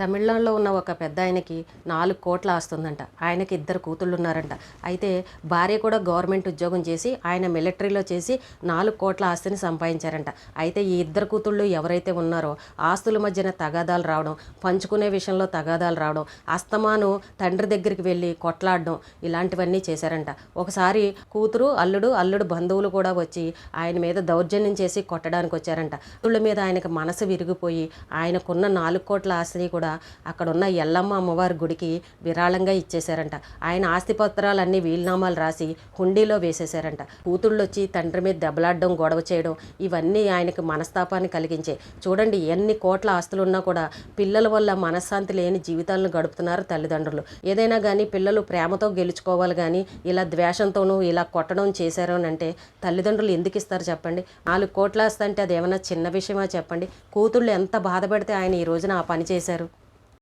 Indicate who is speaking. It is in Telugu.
Speaker 1: తమిళనాడులో ఉన్న ఒక పెద్ద ఆయనకి నాలుగు కోట్ల ఆస్తుందంట. ఆయనకి ఇద్దరు కూతుళ్ళు ఉన్నారంట అయితే భార్య కూడా గవర్నమెంట్ ఉద్యోగం చేసి ఆయన మిలిటరీలో చేసి నాలుగు కోట్ల ఆస్తిని సంపాదించారంట. అయితే ఈ ఇద్దరు కూతుళ్ళు ఎవరైతే ఉన్నారో ఆస్తుల మధ్యన తగాదాలు రావడం పంచుకునే విషయంలో తగాదాలు రావడం అస్తమాను తండ్రి దగ్గరికి వెళ్ళి కొట్లాడడం ఇలాంటివన్నీ చేశారంట. ఒకసారి కూతురు అల్లుడు అల్లుడు బంధువులు కూడా వచ్చి ఆయన మీద దౌర్జన్యం చేసి కొట్టడానికి వచ్చారంట కూతుళ్ళ మీద ఆయనకు మనసు విరిగిపోయి ఆయనకున్న నాలుగు కోట్ల ఆస్తిని కూడా అక్కడ ఉన్న ఎల్లమ్మ అమ్మవారి గుడికి విరాళంగా ఇచ్చేశారంట. ఆయన ఆస్తిపత్రాలన్నీ వీలునామాలు రాసి హుండీలో వేసేశారంట. కూతుళ్ళు వచ్చి తండ్రి మీద దెబ్బలాడడం గొడవ చేయడం ఇవన్నీ ఆయనకి మనస్తాపాన్ని కలిగించే. చూడండి ఎన్ని కోట్ల ఆస్తులు ఉన్నా కూడా పిల్లల వల్ల మనశ్శాంతి లేని జీవితాలను గడుపుతున్నారు తల్లిదండ్రులు. ఏదైనా కానీ పిల్లలు ప్రేమతో గెలుచుకోవాలి కానీ ఇలా ద్వేషంతోనూ ఇలా కొట్టడం చేశారు అని అంటే తల్లిదండ్రులు ఎందుకు ఇస్తారు చెప్పండి? నాలుగు కోట్ల ఆస్తి అంటే అది ఏమైనా చిన్న విషయమా చెప్పండి? కూతుళ్ళు ఎంత బాధపడితే ఆయన ఈ రోజున ఆ పని చేశారు?